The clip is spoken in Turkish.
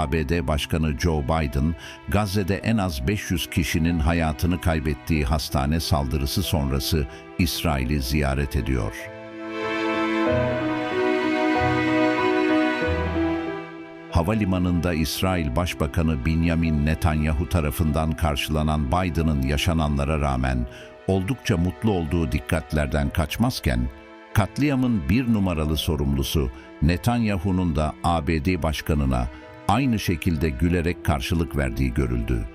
ABD Başkanı Joe Biden, Gazze'de en az 500 kişinin hayatını kaybettiği hastane saldırısı sonrası İsrail'i ziyaret ediyor. Havalimanında İsrail Başbakanı Benjamin Netanyahu tarafından karşılanan Biden'ın yaşananlara rağmen oldukça mutlu olduğu dikkatlerden kaçmazken, katliamın bir numaralı sorumlusu Netanyahu'nun da ABD Başkanı'na aynı şekilde gülerek karşılık verdiği görüldü.